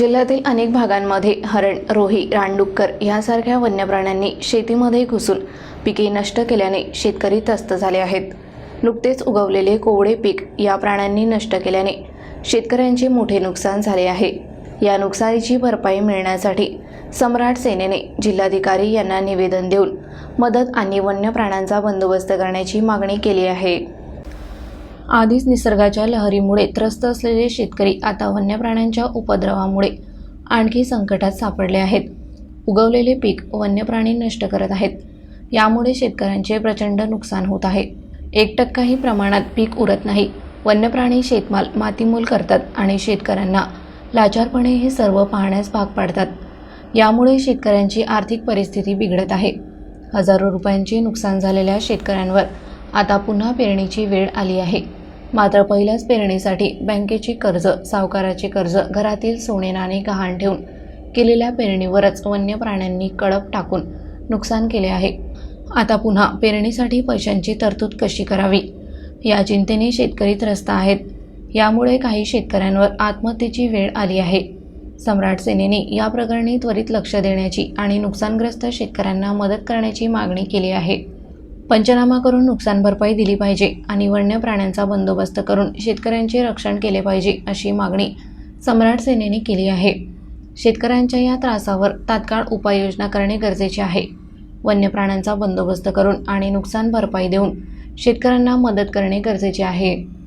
जिल्ह्यातील अनेक भागांमध्ये हरण रोही रानडुक्कर यासारख्या वन्य प्राण्यांनी शेतीमध्ये घुसून पिके नष्ट केल्याने शेतकरी त्रस्त झाले आहेत. नुकतेच उगवलेले कोवळे पीक या प्राण्यांनी नष्ट केल्याने शेतकऱ्यांचे मोठे नुकसान झाले आहे. या नुकसानीची भरपाई मिळण्यासाठी सम्राट सेनेने जिल्हाधिकारी यांना निवेदन देऊन मदत आणि वन्य प्राण्यांचा बंदोबस्त करण्याची मागणी केली आहे. आधीच निसर्गाच्या लहरीमुळे त्रस्त असलेले शेतकरी आता वन्य प्राण्यांच्या उपद्रवामुळे आणखी संकटात सापडले आहेत. उगवलेले पीक वन्य प्राणी नष्ट करत आहेत. यामुळे शेतकऱ्यांचे प्रचंड नुकसान होत आहे. एक टक्काही प्रमाणात पीक उरत नाही. वन्य प्राणी शेतमाल मातीमूल करतात आणि शेतकऱ्यांना लाचारपणे हे सर्व पाहण्यास भाग पाडतात. यामुळे शेतकऱ्यांची आर्थिक परिस्थिती बिघडत आहे. हजारो रुपयांचे नुकसान झालेल्या शेतकऱ्यांवर आता पुन्हा पेरणीची वेळ आली आहे. मात्र पहिल्याच पेरणीसाठी बँकेची कर्ज सावकाराचे कर्ज घरातील सोने नाणे गहाण ठेवून केलेल्या पेरणीवरच वन्य प्राण्यांनी कळप टाकून नुकसान केले आहे. आता पुन्हा पेरणीसाठी पैशांची तरतूद कशी करावी? या चिंतेने शेतकरी त्रस्त आहेत. यामुळे काही शेतकऱ्यांवर आत्महत्येची वेळ आली आहे. सम्राट सेनेने या प्रकरणी त्वरित लक्ष देण्याची आणि नुकसानग्रस्त शेतकऱ्यांना मदत करण्याची मागणी केली आहे. पंचनामा करून नुकसान भरपाई दिली पाहिजे आणि वन्य प्राण्यांचा बंदोबस्त करून शेतकऱ्यांचे रक्षण केले पाहिजे अशी मागणी सम्राट सेनेने केली आहे. शेतकऱ्यांच्या या त्रासावर तात्काळ उपाययोजना करणे गरजेचे आहे. वन्य प्राण्यांचा बंदोबस्त करून आणि नुकसान भरपाई देऊन शेतकऱ्यांना मदत करणे गरजेचे आहे.